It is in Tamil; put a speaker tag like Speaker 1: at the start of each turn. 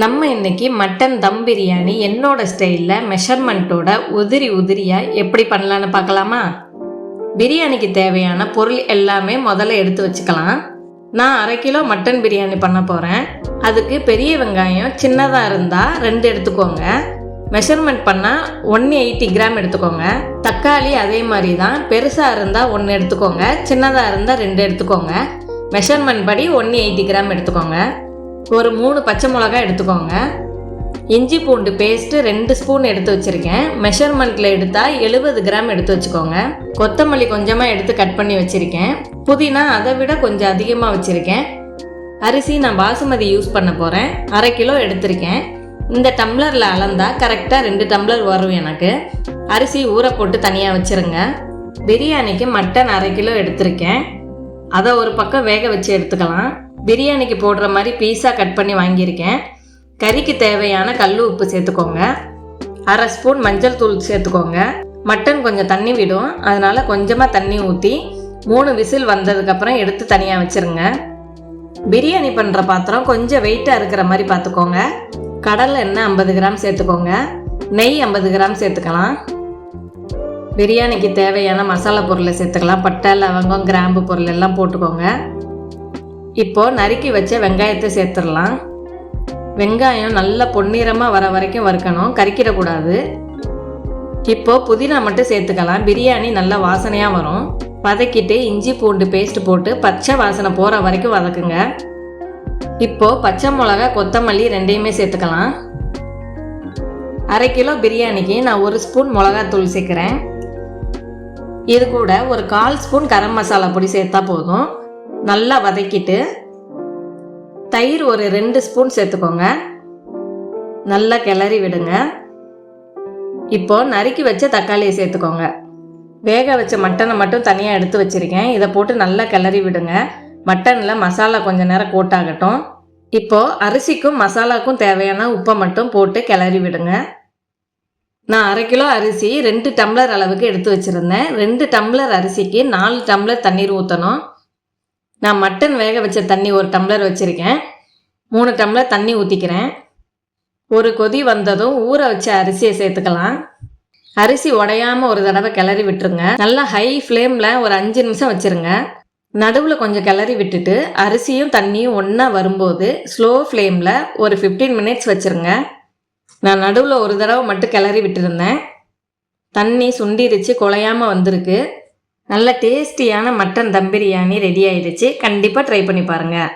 Speaker 1: நம்ம இன்னைக்கு மட்டன் தம் பிரியாணி என்னோட ஸ்டைலில் மெஷர்மெண்ட்டோட உதிரி உதிரியாக எப்படி பண்ணலான்னு பார்க்கலாமா? பிரியாணிக்கு தேவையான பொருள் எல்லாமே முதல்ல எடுத்து வச்சுக்கலாம். நான் அரை கிலோ மட்டன் பிரியாணி பண்ண போகிறேன் அதுக்கு பெரிய வெங்காயம் சின்னதாக இருந்தால் ரெண்டு எடுத்துக்கோங்க. மெஷர்மெண்ட் பண்ணால் ஒன்று எயிட்டி கிராம் எடுத்துக்கோங்க. தக்காளி அதே மாதிரி தான் பெருசாக இருந்தால் ஒன்று எடுத்துக்கோங்க. சின்னதாக இருந்தால் ரெண்டு எடுத்துக்கோங்க. மெஷர்மெண்ட் படி ஒன்று எயிட்டி கிராம் எடுத்துக்கோங்க. ஒரு மூணு பச்சை மிளகாய் எடுத்துக்கோங்க. இஞ்சி பூண்டு பேஸ்ட்டு ரெண்டு ஸ்பூன் எடுத்து வச்சுருக்கேன். மெஷர்மெண்ட்டில் எடுத்தால் எழுபது கிராம் எடுத்து வச்சுக்கோங்க. கொத்தமல்லி கொஞ்சமாக எடுத்து கட் பண்ணி வச்சுருக்கேன். புதினா அதை விட கொஞ்சம் அதிகமாக வச்சுருக்கேன். அரிசி நான் பாசுமதி யூஸ் பண்ண போகிறேன் அரை கிலோ எடுத்திருக்கேன். இந்த டம்ளரில் அளந்தால் கரெக்டாக ரெண்டு டம்ளர் வரும் எனக்கு. அரிசி ஊற போட்டு தனியாக வச்சுருங்க. பிரியாணிக்கு மட்டன் அரை கிலோ எடுத்திருக்கேன். அதை ஒரு பக்கம் வேக வச்சு எடுத்துக்கலாம். பிரியாணிக்கு போடுற மாதிரி பீஸாக கட் பண்ணி வாங்கியிருக்கேன். கறிக்கு தேவையான கல் உப்பு சேர்த்துக்கோங்க. அரை ஸ்பூன் மஞ்சள் தூள் சேர்த்துக்கோங்க. மட்டன் கொஞ்சம் தண்ணி விடும். அதனால கொஞ்சமாக தண்ணி ஊற்றி மூணு விசில் வந்ததுக்கப்புறம் எடுத்து தனியாக வச்சுருங்க. பிரியாணி பண்ணுற பாத்திரம் கொஞ்சம் வெயிட்டாக இருக்கிற மாதிரி பார்த்துக்கோங்க கடலை எண்ணெய் ஐம்பது கிராம் சேர்த்துக்கோங்க. நெய் ஐம்பது கிராம் சேர்த்துக்கலாம். பிரியாணிக்கு தேவையான மசாலா பொருளை சேர்த்துக்கலாம். பட்டை லவங்கம் கிராம்பு பொருள் எல்லாம் போட்டுக்கோங்க. இப்போது நறுக்கி வச்ச வெங்காயத்தை சேர்த்துடலாம். வெங்காயம் நல்ல பொன்னிறமாக வர வரைக்கும் வறுக்கணும். கறிக்கிடக்கூடாது இப்போது புதினா மட்டும் சேர்த்துக்கலாம். பிரியாணி நல்ல வாசனையாக வரும். வதக்கிட்டு இஞ்சி பூண்டு பேஸ்ட் போட்டு பச்சை வாசனை போகிற வரைக்கும் வதக்குங்க. இப்போது பச்சை மிளகா கொத்தமல்லி ரெண்டையுமே சேர்த்துக்கலாம். அரை கிலோ பிரியாணிக்கு நான் ஒரு ஸ்பூன் மிளகாத்தூள் சேர்க்குறேன். இது கூட ஒரு கால் ஸ்பூன் கரம் மசாலா பொடி சேர்த்தா போதும். நல்லா வதக்கிட்டு தயிர் ஒரு ரெண்டு ஸ்பூன் சேர்த்துக்கோங்க. நல்லா கிளறி விடுங்க. இப்போ நறுக்கி வச்ச தக்காளியை சேர்த்துக்கோங்க. வேக வச்ச மட்டனை மட்டும் தனியாக எடுத்து வச்சுருக்கேன். இதை போட்டு நல்லா கிளறி விடுங்க. மட்டனில் மசாலா கொஞ்சம் நேரம் கோட்டாகட்டும். இப்போது அரிசிக்கும் மசாலாக்கும் தேவையான உப்பை மட்டும் போட்டு கிளறி விடுங்க. நான் அரை கிலோ அரிசி ரெண்டு டம்ளர் அளவுக்கு எடுத்து வச்சுருந்தேன். ரெண்டு டம்ளர் அரிசிக்கு நாலு டம்ளர் தண்ணீர் ஊற்றணும் நான் மட்டன் வேக வச்ச தண்ணி ஒரு டம்ளர் வச்சுருக்கேன். மூணு டம்ளர் தண்ணி ஊற்றிக்கிறேன் ஒரு கொதி வந்ததும் ஊற வச்ச அரிசியை சேர்த்துக்கலாம். அரிசி உடையாமல் ஒரு தடவை கிளறி விட்டுருங்க. நல்லா ஹை ஃப்ளேமில் ஒரு அஞ்சு நிமிஷம் வச்சுருங்க. நடுவில் கொஞ்சம் கிளறி விட்டுட்டு அரிசியும் தண்ணியும் ஒன்றா வரும்போது ஸ்லோ ஃப்ளேமில் ஒரு ஃபிஃப்டீன் மினிட்ஸ் வச்சுருங்க. நான் நடுவில் ஒரு தடவை மட்டும் கிளறி விட்டுருந்தேன். தண்ணி சுண்டிருச்சு குலையாமல் வந்திருக்கு. நல்ல டேஸ்டியான மட்டன் தம் பிரியாணி ரெடி ஆயிடுச்சு. கண்டிப்பாக ட்ரை பண்ணி பாருங்கள்